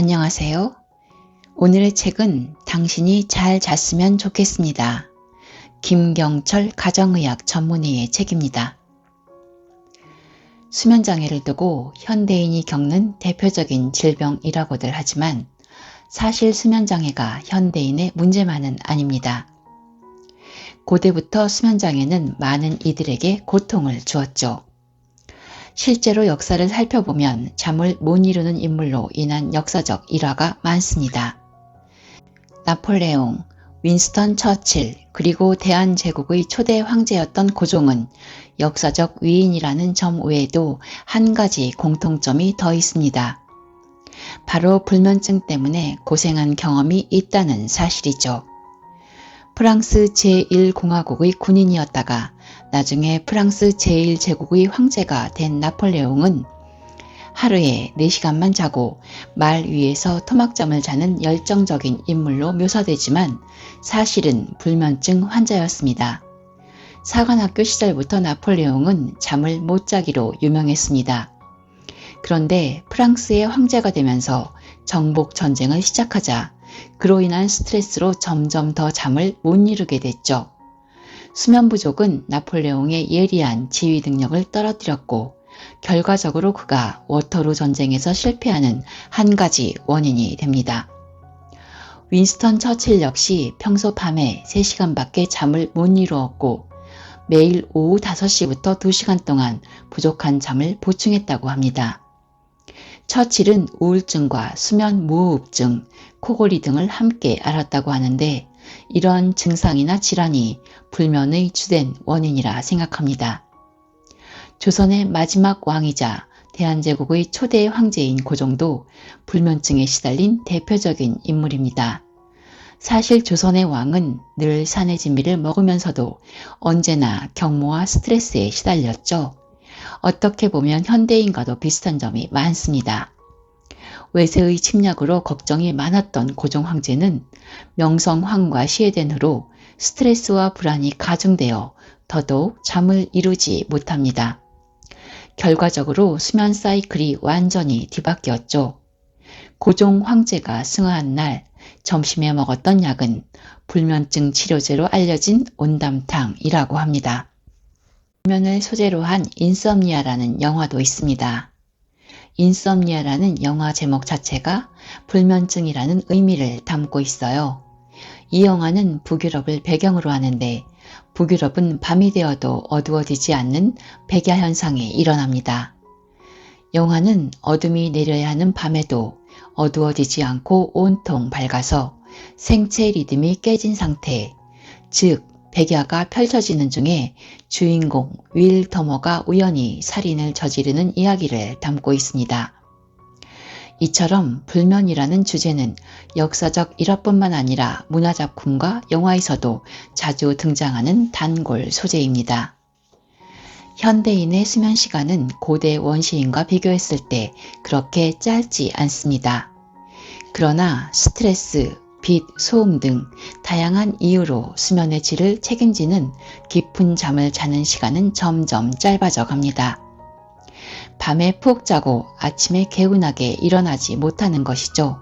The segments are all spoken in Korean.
안녕하세요. 오늘의 책은 당신이 잘 잤으면 좋겠습니다. 김경철 가정의학 전문의의 책입니다. 수면장애를 두고 현대인이 겪는 대표적인 질병이라고들 하지만 사실 수면장애가 현대인의 문제만은 아닙니다. 고대부터 수면장애는 많은 이들에게 고통을 주었죠. 실제로 역사를 살펴보면 잠을 못 이루는 인물로 인한 역사적 일화가 많습니다. 나폴레옹, 윈스턴 처칠, 그리고 대한제국의 초대 황제였던 고종은 역사적 위인이라는 점 외에도 한 가지 공통점이 더 있습니다. 바로 불면증 때문에 고생한 경험이 있다는 사실이죠. 프랑스 제1공화국의 군인이었다가 나중에 프랑스 제1제국의 황제가 된 나폴레옹은 하루에 4시간만 자고 말 위에서 토막잠을 자는 열정적인 인물로 묘사되지만 사실은 불면증 환자였습니다. 사관학교 시절부터 나폴레옹은 잠을 못 자기로 유명했습니다. 그런데 프랑스의 황제가 되면서 정복 전쟁을 시작하자 그로 인한 스트레스로 점점 더 잠을 못 이루게 됐죠. 수면 부족은 나폴레옹의 예리한 지휘 능력을 떨어뜨렸고 결과적으로 그가 워터루 전쟁에서 실패하는 한 가지 원인이 됩니다. 윈스턴 처칠 역시 평소 밤에 3시간밖에 잠을 못 이루었고 매일 오후 5시부터 2시간 동안 부족한 잠을 보충했다고 합니다. 처칠은 우울증과 수면 무호흡증, 코골이 등을 함께 앓았다고 하는데 이런 증상이나 질환이 불면의 주된 원인이라 생각합니다. 조선의 마지막 왕이자 대한제국의 초대 황제인 고종도 불면증에 시달린 대표적인 인물입니다. 사실 조선의 왕은 늘 산의 진미를 먹으면서도 언제나 경무와 스트레스에 시달렸죠. 어떻게 보면 현대인과도 비슷한 점이 많습니다. 외세의 침략으로 걱정이 많았던 고종 황제는 명성황후가 시해된 후로 스트레스와 불안이 가중되어 더더욱 잠을 이루지 못합니다. 결과적으로 수면 사이클이 완전히 뒤바뀌었죠. 고종 황제가 승하한 날 점심에 먹었던 약은 불면증 치료제로 알려진 온담탕이라고 합니다. 불면을 소재로 한 인썸니아라는 영화도 있습니다. 인썸니아라는 영화 제목 자체가 불면증이라는 의미를 담고 있어요. 이 영화는 북유럽을 배경으로 하는데 북유럽은 밤이 되어도 어두워지지 않는 백야 현상이 일어납니다. 영화는 어둠이 내려야 하는 밤에도 어두워지지 않고 온통 밝아서 생체 리듬이 깨진 상태, 즉 백야가 펼쳐지는 중에 주인공 윌 더머가 우연히 살인을 저지르는 이야기를 담고 있습니다. 이처럼 불면이라는 주제는 역사적 일화뿐만 아니라 문화작품과 영화에서도 자주 등장하는 단골 소재입니다. 현대인의 수면 시간은 고대 원시인과 비교했을 때 그렇게 짧지 않습니다. 그러나 스트레스, 빛, 소음 등 다양한 이유로 수면의 질을 책임지는 깊은 잠을 자는 시간은 점점 짧아져 갑니다. 밤에 푹 자고 아침에 개운하게 일어나지 못하는 것이죠.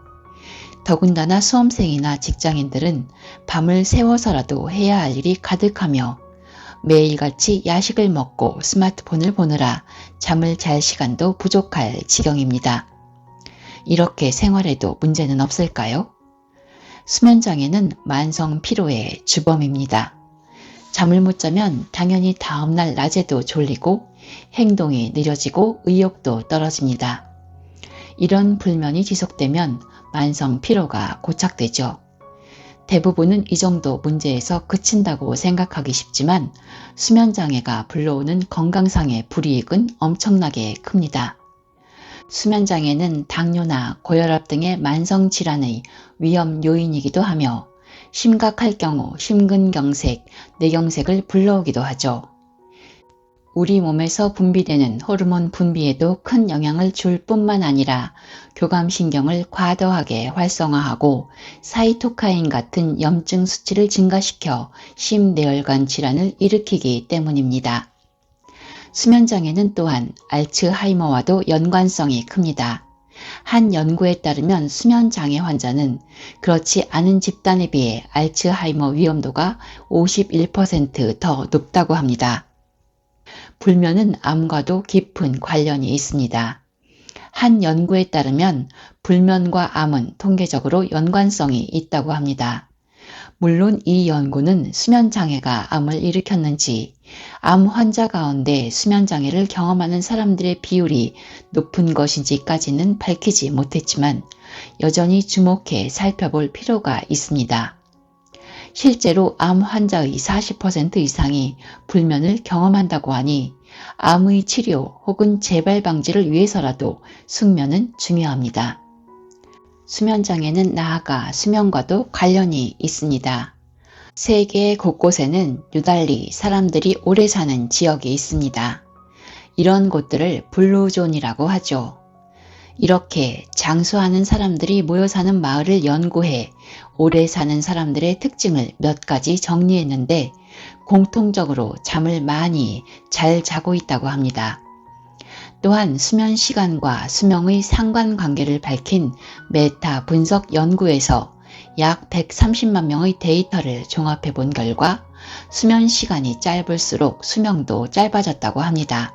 더군다나 수험생이나 직장인들은 밤을 새워서라도 해야 할 일이 가득하며 매일같이 야식을 먹고 스마트폰을 보느라 잠을 잘 시간도 부족할 지경입니다. 이렇게 생활해도 문제는 없을까요? 수면장애는 만성 피로의 주범입니다. 잠을 못 자면 당연히 다음날 낮에도 졸리고 행동이 느려지고 의욕도 떨어집니다. 이런 불면이 지속되면 만성 피로가 고착되죠. 대부분은 이 정도 문제에서 그친다고 생각하기 쉽지만 수면장애가 불러오는 건강상의 불이익은 엄청나게 큽니다. 수면장애는 당뇨나 고혈압 등의 만성질환의 위험 요인이기도 하며 심각할 경우 심근경색, 뇌경색을 불러오기도 하죠. 우리 몸에서 분비되는 호르몬 분비에도 큰 영향을 줄 뿐만 아니라 교감신경을 과도하게 활성화하고 사이토카인 같은 염증 수치를 증가시켜 심내혈관 질환을 일으키기 때문입니다. 수면장애는 또한 알츠하이머와도 연관성이 큽니다. 한 연구에 따르면 수면장애 환자는 그렇지 않은 집단에 비해 알츠하이머 위험도가 51%더 높다고 합니다. 불면은 암과도 깊은 관련이 있습니다. 한 연구에 따르면 불면과 암은 통계적으로 연관성이 있다고 합니다. 물론 이 연구는 수면장애가 암을 일으켰는지 암 환자 가운데 수면장애를 경험하는 사람들의 비율이 높은 것인지까지는 밝히지 못했지만 여전히 주목해 살펴볼 필요가 있습니다. 실제로 암 환자의 40% 이상이 불면을 경험한다고 하니 암의 치료 혹은 재발 방지를 위해서라도 숙면은 중요합니다. 수면장애는 나아가 수면과도 관련이 있습니다. 세계 곳곳에는 유달리 사람들이 오래 사는 지역이 있습니다. 이런 곳들을 블루존이라고 하죠. 이렇게 장수하는 사람들이 모여 사는 마을을 연구해 오래 사는 사람들의 특징을 몇 가지 정리했는데 공통적으로 잠을 많이 잘 자고 있다고 합니다. 또한 수면 시간과 수명의 상관관계를 밝힌 메타 분석 연구에서 약 130만 명의 데이터를 종합해 본 결과 수면 시간이 짧을수록 수명도 짧아졌다고 합니다.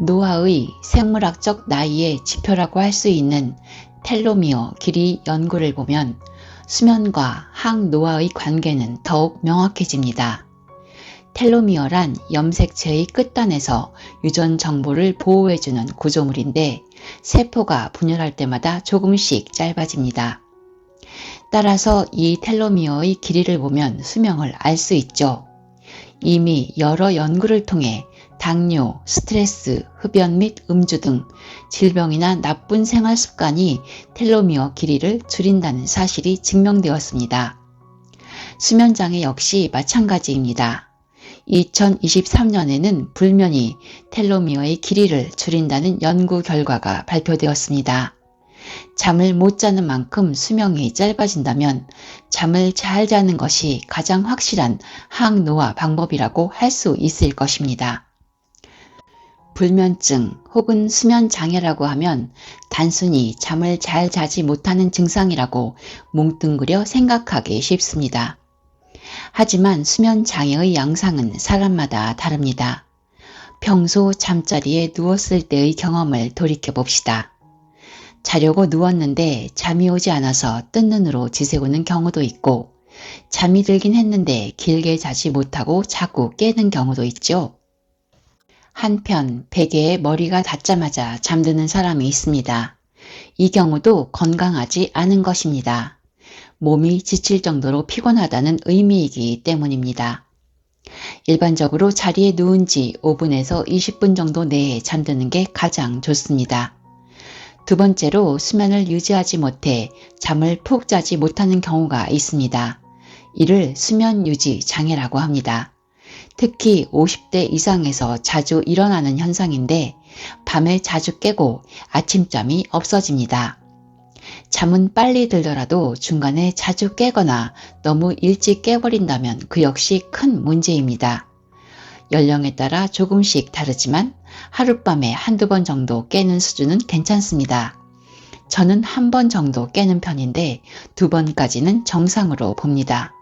노화의 생물학적 나이의 지표라고 할 수 있는 텔로미어 길이 연구를 보면 수면과 항노화의 관계는 더욱 명확해집니다. 텔로미어란 염색체의 끝단에서 유전 정보를 보호해주는 구조물인데 세포가 분열할 때마다 조금씩 짧아집니다. 따라서 이 텔로미어의 길이를 보면 수명을 알 수 있죠. 이미 여러 연구를 통해 당뇨, 스트레스, 흡연 및 음주 등 질병이나 나쁜 생활 습관이 텔로미어 길이를 줄인다는 사실이 증명되었습니다. 수면장애 역시 마찬가지입니다. 2023년에는 불면이 텔로미어의 길이를 줄인다는 연구 결과가 발표되었습니다. 잠을 못 자는 만큼 수명이 짧아진다면 잠을 잘 자는 것이 가장 확실한 항노화 방법이라고 할 수 있을 것입니다. 불면증 혹은 수면 장애라고 하면 단순히 잠을 잘 자지 못하는 증상이라고 뭉뚱그려 생각하기 쉽습니다. 하지만 수면 장애의 양상은 사람마다 다릅니다. 평소 잠자리에 누웠을 때의 경험을 돌이켜 봅시다. 자려고 누웠는데 잠이 오지 않아서 뜬 눈으로 지새우는 경우도 있고 잠이 들긴 했는데 길게 자지 못하고 자꾸 깨는 경우도 있죠. 한편 베개에 머리가 닿자마자 잠드는 사람이 있습니다. 이 경우도 건강하지 않은 것입니다. 몸이 지칠 정도로 피곤하다는 의미이기 때문입니다. 일반적으로 자리에 누운 지 5분에서 20분 정도 내에 잠드는 게 가장 좋습니다. 두 번째로 수면을 유지하지 못해 잠을 푹 자지 못하는 경우가 있습니다. 이를 수면 유지 장애라고 합니다. 특히 50대 이상에서 자주 일어나는 현상인데 밤에 자주 깨고 아침잠이 없어집니다. 잠은 빨리 들더라도 중간에 자주 깨거나 너무 일찍 깨버린다면 그 역시 큰 문제입니다. 연령에 따라 조금씩 다르지만 하룻밤에 한두 번 정도 깨는 수준은 괜찮습니다. 저는 한 번 정도 깨는 편인데 두 번까지는 정상으로 봅니다.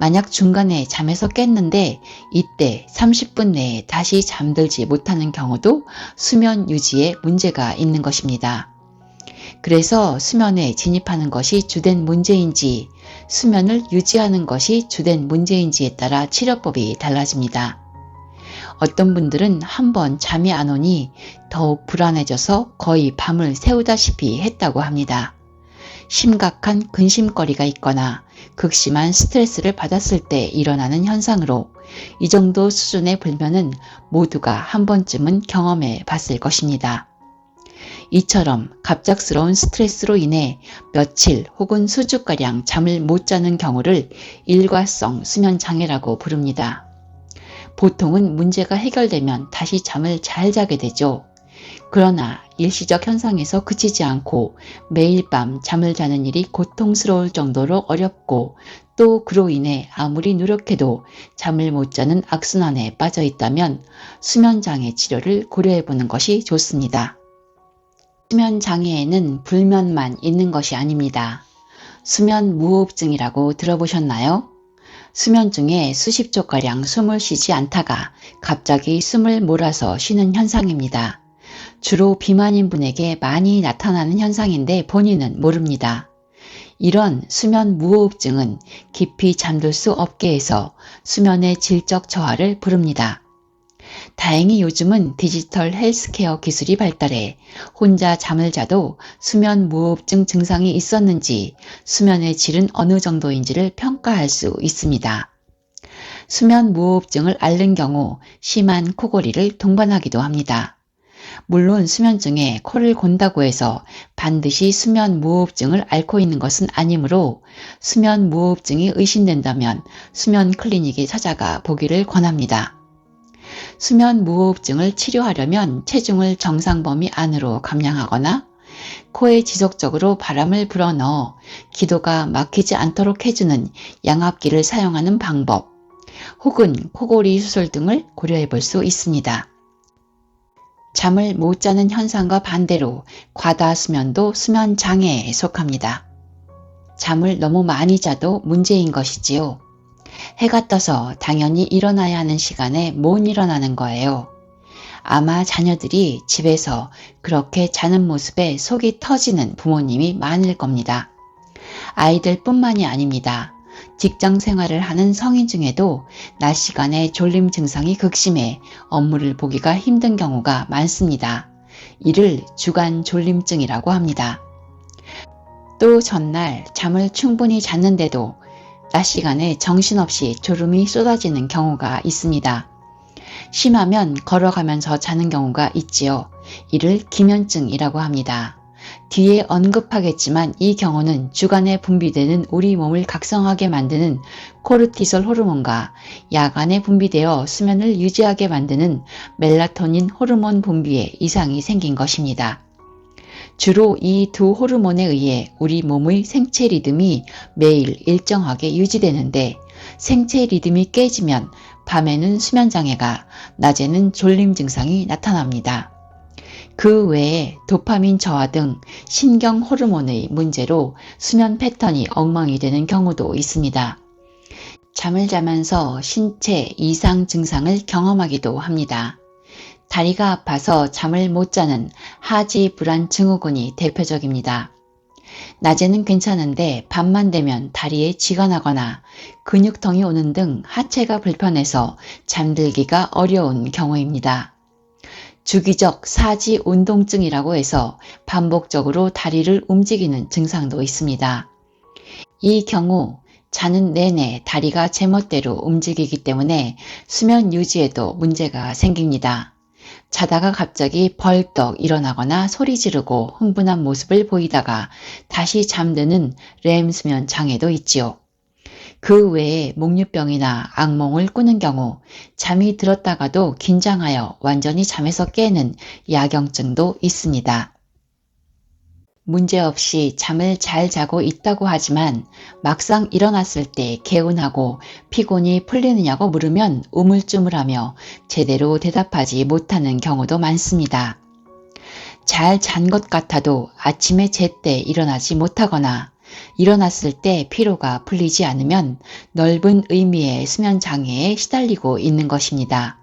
만약 중간에 잠에서 깼는데 이때 30분 내에 다시 잠들지 못하는 경우도 수면 유지에 문제가 있는 것입니다. 그래서 수면에 진입하는 것이 주된 문제인지 수면을 유지하는 것이 주된 문제인지에 따라 치료법이 달라집니다. 어떤 분들은 한번 잠이 안 오니 더욱 불안해져서 거의 밤을 새우다시피 했다고 합니다. 심각한 근심거리가 있거나 극심한 스트레스를 받았을 때 일어나는 현상으로 이 정도 수준의 불면은 모두가 한 번쯤은 경험해 봤을 것입니다. 이처럼 갑작스러운 스트레스로 인해 며칠 혹은 수주가량 잠을 못 자는 경우를 일과성 수면장애라고 부릅니다. 보통은 문제가 해결되면 다시 잠을 잘 자게 되죠. 그러나 일시적 현상에서 그치지 않고 매일 밤 잠을 자는 일이 고통스러울 정도로 어렵고 또 그로 인해 아무리 노력해도 잠을 못 자는 악순환에 빠져 있다면 수면장애 치료를 고려해 보는 것이 좋습니다. 수면 장애에는 불면만 있는 것이 아닙니다. 수면 무호흡증이라고 들어보셨나요? 수면 중에 수십 초가량 숨을 쉬지 않다가 갑자기 숨을 몰아서 쉬는 현상입니다. 주로 비만인 분에게 많이 나타나는 현상인데 본인은 모릅니다. 이런 수면 무호흡증은 깊이 잠들 수 없게 해서 수면의 질적 저하를 부릅니다. 다행히 요즘은 디지털 헬스케어 기술이 발달해 혼자 잠을 자도 수면 무호흡증 증상이 있었는지 수면의 질은 어느 정도인지를 평가할 수 있습니다. 수면 무호흡증을 앓는 경우 심한 코골이를 동반하기도 합니다. 물론 수면 중에 코를 곤다고 해서 반드시 수면 무호흡증을 앓고 있는 것은 아니므로 수면 무호흡증이 의심된다면 수면 클리닉에 찾아가 보기를 권합니다. 수면 무호흡증을 치료하려면 체중을 정상 범위 안으로 감량하거나 코에 지속적으로 바람을 불어넣어 기도가 막히지 않도록 해주는 양압기를 사용하는 방법 혹은 코골이 수술 등을 고려해 볼 수 있습니다. 잠을 못 자는 현상과 반대로 과다 수면도 수면 장애에 속합니다. 잠을 너무 많이 자도 문제인 것이지요. 해가 떠서 당연히 일어나야 하는 시간에 못 일어나는 거예요. 아마 자녀들이 집에서 그렇게 자는 모습에 속이 터지는 부모님이 많을 겁니다. 아이들 뿐만이 아닙니다. 직장 생활을 하는 성인 중에도 낮 시간에 졸림 증상이 극심해 업무를 보기가 힘든 경우가 많습니다. 이를 주간 졸림증이라고 합니다. 또 전날 잠을 충분히 잤는데도 낮 시간에 정신없이 졸음이 쏟아지는 경우가 있습니다. 심하면 걸어가면서 자는 경우가 있지요. 이를 기면증이라고 합니다. 뒤에 언급하겠지만 이 경우는 주간에 분비되는 우리 몸을 각성하게 만드는 코르티솔 호르몬과 야간에 분비되어 수면을 유지하게 만드는 멜라토닌 호르몬 분비에 이상이 생긴 것입니다. 주로 이 두 호르몬에 의해 우리 몸의 생체 리듬이 매일 일정하게 유지되는데 생체 리듬이 깨지면 밤에는 수면장애가, 낮에는 졸림 증상이 나타납니다. 그 외에 도파민 저하 등 신경 호르몬의 문제로 수면 패턴이 엉망이 되는 경우도 있습니다. 잠을 자면서 신체 이상 증상을 경험하기도 합니다. 다리가 아파서 잠을 못 자는 하지 불안 증후군이 대표적입니다. 낮에는 괜찮은데 밤만 되면 다리에 쥐가 나거나 근육통이 오는 등 하체가 불편해서 잠들기가 어려운 경우입니다. 주기적 사지 운동증이라고 해서 반복적으로 다리를 움직이는 증상도 있습니다. 이 경우 자는 내내 다리가 제멋대로 움직이기 때문에 수면 유지에도 문제가 생깁니다. 자다가 갑자기 벌떡 일어나거나 소리 지르고 흥분한 모습을 보이다가 다시 잠드는 렘 수면 장애도 있지요. 그 외에 목류병이나 악몽을 꾸는 경우 잠이 들었다가도 긴장하여 완전히 잠에서 깨는 야경증도 있습니다. 문제없이 잠을 잘 자고 있다고 하지만 막상 일어났을 때 개운하고 피곤이 풀리느냐고 물으면 우물쭈물하며 제대로 대답하지 못하는 경우도 많습니다. 잘 잔 것 같아도 아침에 제때 일어나지 못하거나 일어났을 때 피로가 풀리지 않으면 넓은 의미의 수면 장애에 시달리고 있는 것입니다.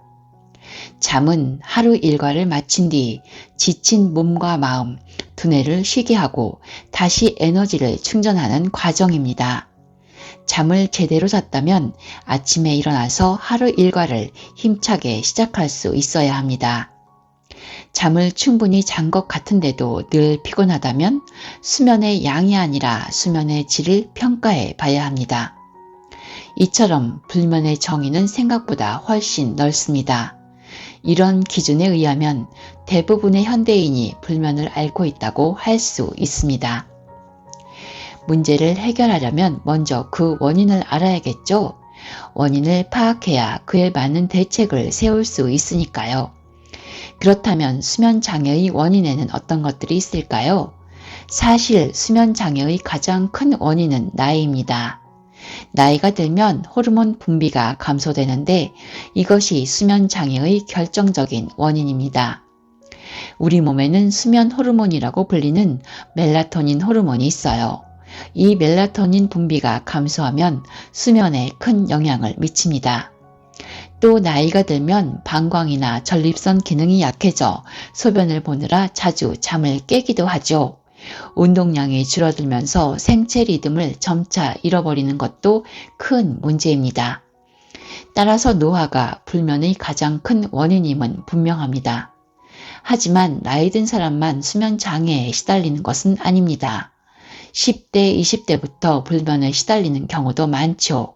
잠은 하루 일과를 마친 뒤 지친 몸과 마음, 두뇌를 쉬게 하고 다시 에너지를 충전하는 과정입니다. 잠을 제대로 잤다면 아침에 일어나서 하루 일과를 힘차게 시작할 수 있어야 합니다. 잠을 충분히 잔 것 같은데도 늘 피곤하다면 수면의 양이 아니라 수면의 질을 평가해 봐야 합니다. 이처럼 불면의 정의는 생각보다 훨씬 넓습니다. 이런 기준에 의하면 대부분의 현대인이 불면을 앓고 있다고 할 수 있습니다. 문제를 해결하려면 먼저 그 원인을 알아야겠죠? 원인을 파악해야 그에 맞는 대책을 세울 수 있으니까요. 그렇다면 수면 장애의 원인에는 어떤 것들이 있을까요? 사실 수면 장애의 가장 큰 원인은 나이입니다. 나이가 들면 호르몬 분비가 감소되는데 이것이 수면 장애의 결정적인 원인입니다. 우리 몸에는 수면 호르몬이라고 불리는 멜라토닌 호르몬이 있어요. 이 멜라토닌 분비가 감소하면 수면에 큰 영향을 미칩니다. 또 나이가 들면 방광이나 전립선 기능이 약해져 소변을 보느라 자주 잠을 깨기도 하죠. 운동량이 줄어들면서 생체 리듬을 점차 잃어버리는 것도 큰 문제입니다. 따라서 노화가 불면의 가장 큰 원인임은 분명합니다. 하지만 나이 든 사람만 수면 장애에 시달리는 것은 아닙니다. 10대, 20대부터 불면에 시달리는 경우도 많죠.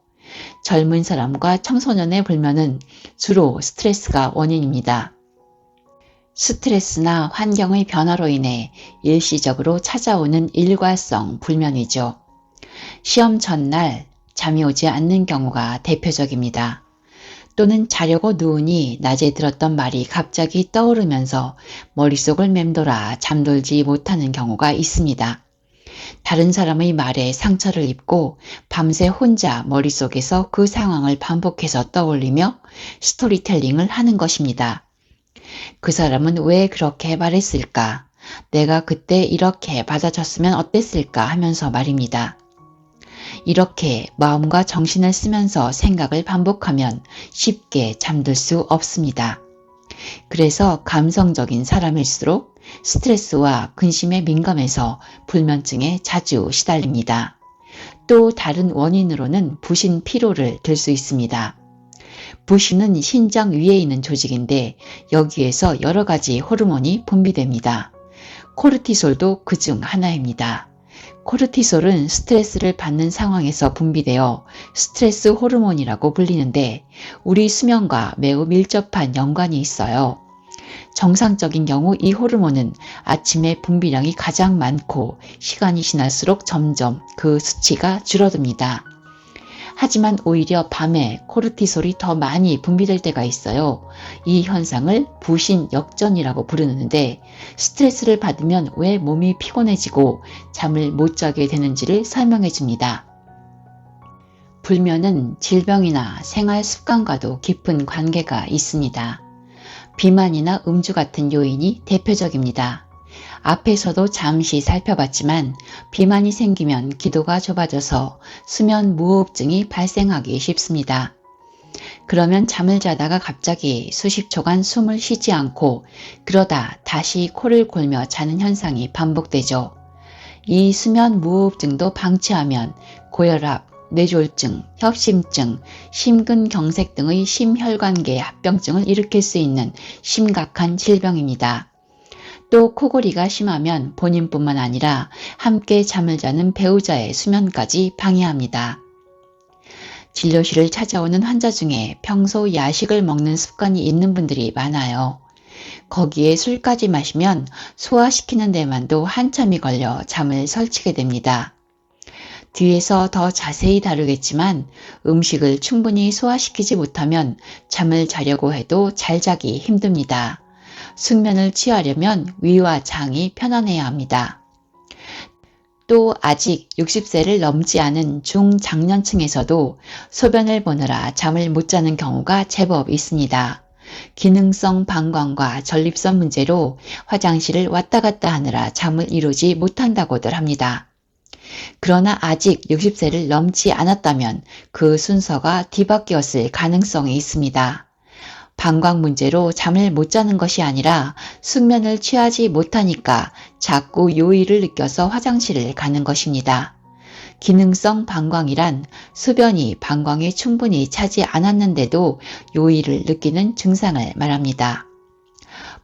젊은 사람과 청소년의 불면은 주로 스트레스가 원인입니다. 스트레스나 환경의 변화로 인해 일시적으로 찾아오는 일과성 불면이죠. 시험 전날 잠이 오지 않는 경우가 대표적입니다. 또는 자려고 누우니 낮에 들었던 말이 갑자기 떠오르면서 머릿속을 맴돌아 잠들지 못하는 경우가 있습니다. 다른 사람의 말에 상처를 입고 밤새 혼자 머릿속에서 그 상황을 반복해서 떠올리며 스토리텔링을 하는 것입니다. 그 사람은 왜 그렇게 말했을까? 내가 그때 이렇게 받아줬으면 어땠을까 하면서 말입니다. 이렇게 마음과 정신을 쓰면서 생각을 반복하면 쉽게 잠들 수 없습니다. 그래서 감성적인 사람일수록 스트레스와 근심에 민감해서 불면증에 자주 시달립니다. 또 다른 원인으로는 부신 피로를 들 수 있습니다. 부신은 신장 위에 있는 조직인데 여기에서 여러 가지 호르몬이 분비됩니다. 코르티솔도 그 중 하나입니다. 코르티솔은 스트레스를 받는 상황에서 분비되어 스트레스 호르몬이라고 불리는데 우리 수면과 매우 밀접한 연관이 있어요. 정상적인 경우 이 호르몬은 아침에 분비량이 가장 많고 시간이 지날수록 점점 그 수치가 줄어듭니다. 하지만 오히려 밤에 코르티솔이 더 많이 분비될 때가 있어요. 이 현상을 부신 역전이라고 부르는데 스트레스를 받으면 왜 몸이 피곤해지고 잠을 못 자게 되는지를 설명해 줍니다. 불면은 질병이나 생활 습관과도 깊은 관계가 있습니다. 비만이나 음주 같은 요인이 대표적입니다. 앞에서도 잠시 살펴봤지만 비만이 생기면 기도가 좁아져서 수면 무호흡증이 발생하기 쉽습니다. 그러면 잠을 자다가 갑자기 수십 초간 숨을 쉬지 않고 그러다 다시 코를 골며 자는 현상이 반복되죠. 이 수면 무호흡증도 방치하면 고혈압, 뇌졸중, 협심증, 심근경색 등의 심혈관계 합병증을 일으킬 수 있는 심각한 질병입니다. 또 코골이가 심하면 본인뿐만 아니라 함께 잠을 자는 배우자의 수면까지 방해합니다. 진료실을 찾아오는 환자 중에 평소 야식을 먹는 습관이 있는 분들이 많아요. 거기에 술까지 마시면 소화시키는 데만도 한참이 걸려 잠을 설치게 됩니다. 뒤에서 더 자세히 다루겠지만 음식을 충분히 소화시키지 못하면 잠을 자려고 해도 잘 자기 힘듭니다. 숙면을 취하려면 위와 장이 편안해야 합니다. 또 아직 60세를 넘지 않은 중장년층에서도 소변을 보느라 잠을 못 자는 경우가 제법 있습니다. 기능성 방광과 전립선 문제로 화장실을 왔다 갔다 하느라 잠을 이루지 못한다고들 합니다. 그러나 아직 60세를 넘지 않았다면 그 순서가 뒤바뀌었을 가능성이 있습니다. 방광 문제로 잠을 못 자는 것이 아니라 숙면을 취하지 못하니까 자꾸 요의를 느껴서 화장실을 가는 것입니다. 기능성 방광이란 소변이 방광에 충분히 차지 않았는데도 요의를 느끼는 증상을 말합니다.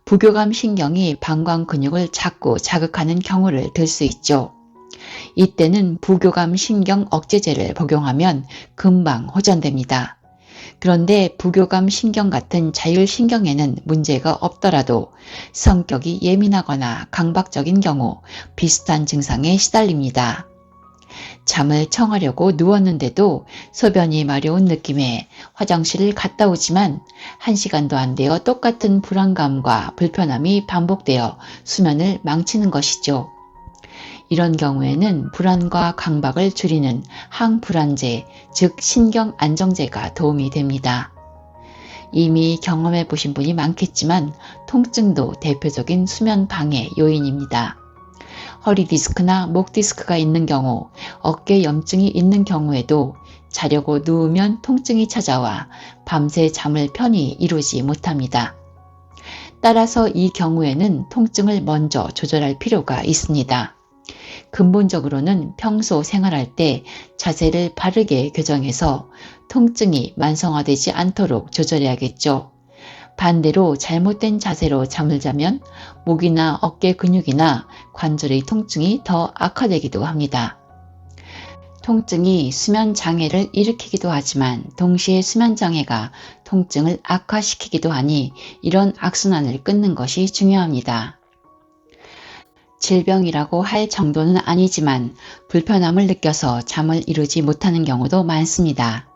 부교감 신경이 방광 근육을 자꾸 자극하는 경우를 들 수 있죠. 이때는 부교감 신경 억제제를 복용하면 금방 호전됩니다. 그런데 부교감 신경 같은 자율신경에는 문제가 없더라도 성격이 예민하거나 강박적인 경우 비슷한 증상에 시달립니다. 잠을 청하려고 누웠는데도 소변이 마려운 느낌에 화장실을 갔다 오지만 한 시간도 안 되어 똑같은 불안감과 불편함이 반복되어 수면을 망치는 것이죠. 이런 경우에는 불안과 강박을 줄이는 항불안제, 즉 신경 안정제가 도움이 됩니다. 이미 경험해 보신 분이 많겠지만 통증도 대표적인 수면 방해 요인입니다. 허리 디스크나 목 디스크가 있는 경우, 어깨 염증이 있는 경우에도 자려고 누우면 통증이 찾아와 밤새 잠을 편히 이루지 못합니다. 따라서 이 경우에는 통증을 먼저 조절할 필요가 있습니다. 근본적으로는 평소 생활할 때 자세를 바르게 교정해서 통증이 만성화되지 않도록 조절해야겠죠. 반대로 잘못된 자세로 잠을 자면 목이나 어깨 근육이나 관절의 통증이 더 악화되기도 합니다. 통증이 수면 장애를 일으키기도 하지만 동시에 수면 장애가 통증을 악화시키기도 하니 이런 악순환을 끊는 것이 중요합니다. 질병이라고 할 정도는 아니지만 불편함을 느껴서 잠을 이루지 못하는 경우도 많습니다.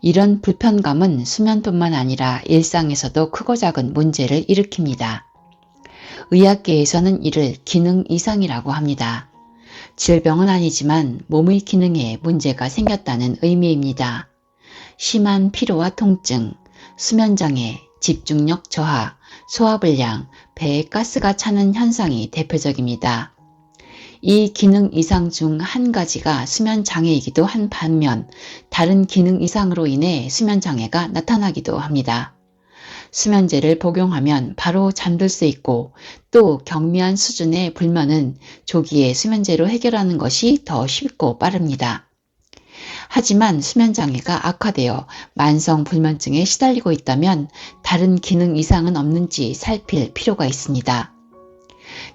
이런 불편감은 수면뿐만 아니라 일상에서도 크고 작은 문제를 일으킵니다. 의학계에서는 이를 기능 이상이라고 합니다. 질병은 아니지만 몸의 기능에 문제가 생겼다는 의미입니다. 심한 피로와 통증, 수면장애, 집중력 저하, 소화불량, 배에 가스가 차는 현상이 대표적입니다. 이 기능 이상 중 한 가지가 수면 장애이기도 한 반면 다른 기능 이상으로 인해 수면 장애가 나타나기도 합니다. 수면제를 복용하면 바로 잠들 수 있고 또 경미한 수준의 불면은 조기에 수면제로 해결하는 것이 더 쉽고 빠릅니다. 하지만 수면장애가 악화되어 만성 불면증에 시달리고 있다면 다른 기능 이상은 없는지 살필 필요가 있습니다.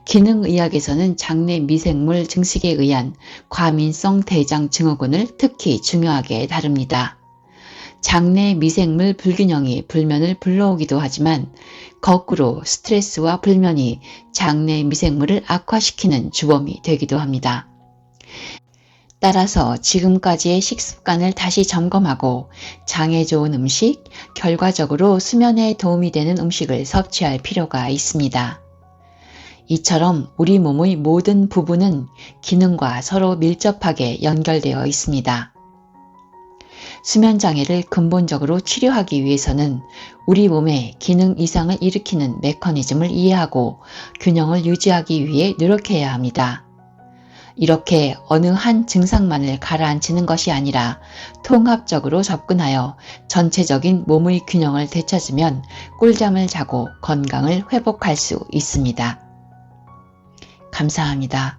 기능의학에서는 장내 미생물 증식에 의한 과민성 대장 증후군을 특히 중요하게 다룹니다. 장내 미생물 불균형이 불면을 불러오기도 하지만 거꾸로 스트레스와 불면이 장내 미생물을 악화시키는 주범이 되기도 합니다. 따라서 지금까지의 식습관을 다시 점검하고 장에 좋은 음식, 결과적으로 수면에 도움이 되는 음식을 섭취할 필요가 있습니다. 이처럼 우리 몸의 모든 부분은 기능과 서로 밀접하게 연결되어 있습니다. 수면 장애를 근본적으로 치료하기 위해서는 우리 몸의 기능 이상을 일으키는 메커니즘을 이해하고 균형을 유지하기 위해 노력해야 합니다. 이렇게 어느 한 증상만을 가라앉히는 것이 아니라 통합적으로 접근하여 전체적인 몸의 균형을 되찾으면 꿀잠을 자고 건강을 회복할 수 있습니다. 감사합니다.